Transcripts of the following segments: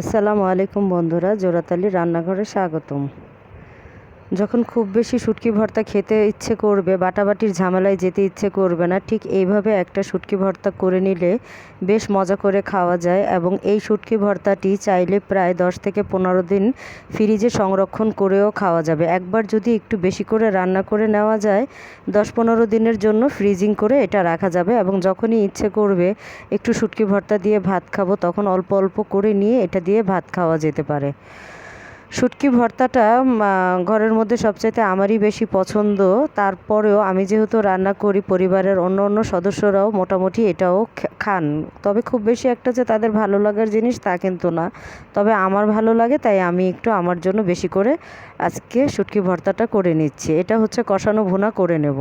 আসসালামু আলাইকুম বন্ধুরা জোরাতালি রান্নাঘরে স্বাগতম। যখন খুব বেশি শুটকি ভর্তা খেতে ইচ্ছে করবে, বাটাবাটির ঝামেলায় যেতে ইচ্ছে করবে না, ঠিক এইভাবে একটা শুটকি ভর্তা করে নিলে বেশ মজা করে খাওয়া যায় এবং এই শুটকি ভর্তাটি চাইলে প্রায় দশ থেকে পনেরো দিন ফ্রিজে সংরক্ষণ করেও খাওয়া যাবে। একবার যদি একটু বেশি করে রান্না করে নেওয়া যায়, দশ পনেরো দিনের জন্য ফ্রিজিং করে এটা রাখা যাবে এবং যখনই ইচ্ছে করবে একটু শুটকি ভর্তা দিয়ে ভাত খাব, তখন অল্প অল্প করে নিয়ে এটা দিয়ে ভাত খাওয়া যেতে পারে। শুটকি ভর্তাটা ঘরের মধ্যে সবচাইতে আমারই বেশি পছন্দ। তারপরেও আমি যেহেতু রান্না করি, পরিবারের অন্য অন্য সদস্যরাও মোটামুটি এটাও খান। তবে খুব বেশি একটা যে তাদের ভালো লাগার জিনিস তা কিন্তু না। তবে আমার ভালো লাগে, তাই আমি একটু আমার জন্য বেশি করে আজকে শুটকি ভর্তাটা করে নিচ্ছি। এটা হচ্ছে কষানো ভুনা করে নেব।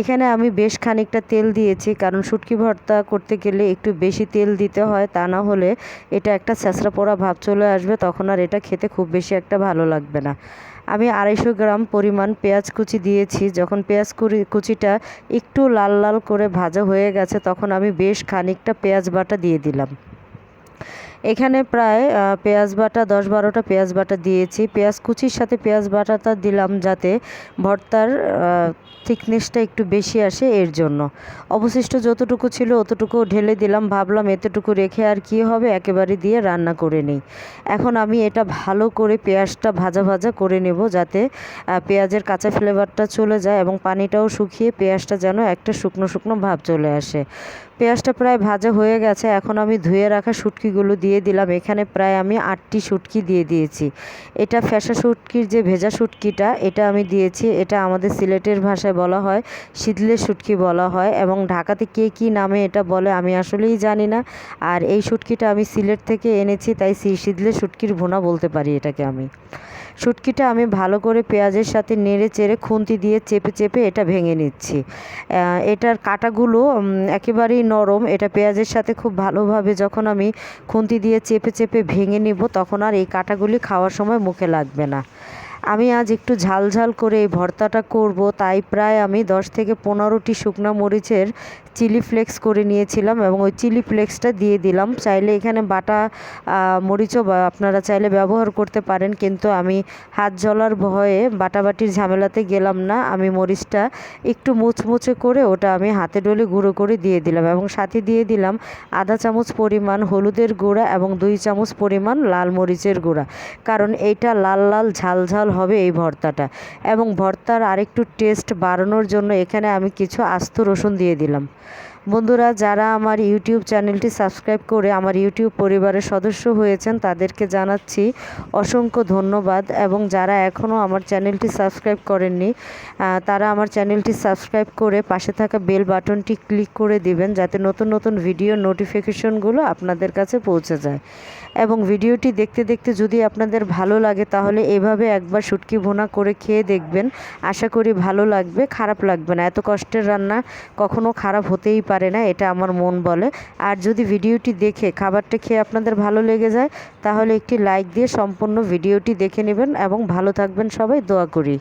এখানে আমি বেশ খানিকটা তেল দিয়েছি, কারণ শুটকি ভর্তা করতে গেলে একটু বেশি তেল দিতে হয়। তা না হলে এটা একটা স্যাঁচড়া পোড়া ভাব চলে আসবে, তখন আর এটা খেতে খুব বেশি একটা ভালো লাগবে না। আমি আড়াইশো গ্রাম পরিমাণ পেঁয়াজ কুচি দিয়েছি। যখন পেঁয়াজ কুচিটা একটু লাল লাল করে ভাজা হয়ে গেছে, তখন আমি বেশ খানিকটা পেঁয়াজ বাটা দিয়ে দিলাম। এখানে প্রায় পেঁয়াজ বাটা, দশ বারোটা পেঁয়াজ বাটা দিয়েছি। পেঁয়াজ কুচির সাথে পেঁয়াজ বাটাটা দিলাম যাতে ভর্তার থিকনেসটা একটু বেশি আসে এর জন্য। অবশিষ্ট যতটুকু ছিল অতটুকু ঢেলে দিলাম। ভাবলাম এতটুকু রেখে আর কি হবে? একেবারে দিয়ে রান্না করে নিই। এখন আমি এটা ভালো করে পেঁয়াজটা ভাজা ভাজা করে নেব যাতে পেঁয়াজের কাঁচা ফ্লেভারটা চলে যায় এবং পানিটাও শুকিয়ে পেঁয়াজটা যেন একটা শুকনো শুকনো ভাব চলে আসে। পেঁয়াজটা প্রায় ভাজা হয়ে গেছে। এখন আমি ধুয়ে রাখা শুটকিগুলো দিয়ে দিলাম। এখানে প্রায় আমি আটটি শুটকি দিয়ে দিয়েছি। এটা ফ্যাসা শুটকির যে ভেজা শুটকিটা, এটা আমি দিয়েছি। এটা আমাদের সিলেটের ভাষায় বলা হয় শীতলের শুটকি বলা হয় এবং ঢাকাতে কে কী নামে এটা বলে আমি আসলেই জানি না। আর এই শুটকিটা আমি সিলেট থেকে এনেছি, তাই শীতলের শুটকির ভোনা বলতে পারি এটাকে আমি। শুটকিটা আমি ভালো করে পেঁয়াজের সাথে নেড়ে চেড়ে খুন্তি দিয়ে চেপে চেপে এটা ভেঙে নিচ্ছি। এটার কাটাগুলো একেবারেই নরম। এটা পেঁয়াজের সাথে খুব ভালোভাবে যখন আমি খুন্তি দিয়ে চেপে চেপে ভেঙে নিব, তখন আর এই কাটাগুলি খাওয়ার সময় মুখে লাগবে না। আমি আজ একটু ঝাল ঝাল করে এই ভর্তাটা করব, তাই প্রায় আমি দশ থেকে পনেরোটি শুকনো মরিচের চিলি ফ্লেক্স করে নিয়েছিলাম এবং ওই চিলি ফ্লেক্সটা দিয়ে দিলাম। চাইলে এখানে বাটা মরিচও আপনারা চাইলে ব্যবহার করতে পারেন, কিন্তু আমি হাত জ্বলার ভয়ে বাটাবাটির ঝামেলাতে গেলাম না। আমি মরিচটা একটু মুচমুচে করে ওটা আমি হাতে ডলে গুঁড়ো করে দিয়ে দিলাম এবং সাথে দিয়ে দিলাম আধা চামচ পরিমাণ হলুদের গুঁড়া এবং দুই চামচ পরিমাণ লাল মরিচের গুঁড়া। কারণ এইটা লাল লাল ঝাল ঝাল হবে এই ভর্তাটা। এবং ভর্তার আরেকটু টেস্ট বাড়ানোর জন্য এখানে আমি কিছু আস্ত রসুন দিয়ে দিলাম। বন্ধুরা, যারা আমার ইউটিউব চ্যানেলটি সাবস্ক্রাইব করে আমার ইউটিউব পরিবারের সদস্য হয়েছেন, তাদেরকে জানাচ্ছি অসংখ্য ধন্যবাদ। এবং যারা এখনও আমার চ্যানেলটি সাবস্ক্রাইব করেননি তারা আমার চ্যানেলটি সাবস্ক্রাইব করে পাশে থাকা বেল বাটনটি ক্লিক করে দিবেন, যাতে নতুন নতুন ভিডিও নোটিফিকেশনগুলো আপনাদের কাছে পৌঁছে যায়। এবং ভিডিওটি দেখতে দেখতে যদি আপনাদের ভালো লাগে, তাহলে এভাবে একবার শুটকি ভোনা করে খেয়ে দেখবেন। আশা করি ভালো লাগবে, খারাপ লাগবে না। এত কষ্টের রান্না কখনো খারাপ হতেই পারে না, এটা আমার মন বলে। আর যদি ভিডিওটি দেখে খাবারটা খেয়ে আপনাদের ভালো লেগে যায়, তাহলে একটি লাইক দিয়ে সম্পূর্ণ ভিডিওটি দেখে নেবেন এবং ভালো থাকবেন সবাই, দোয়া করি।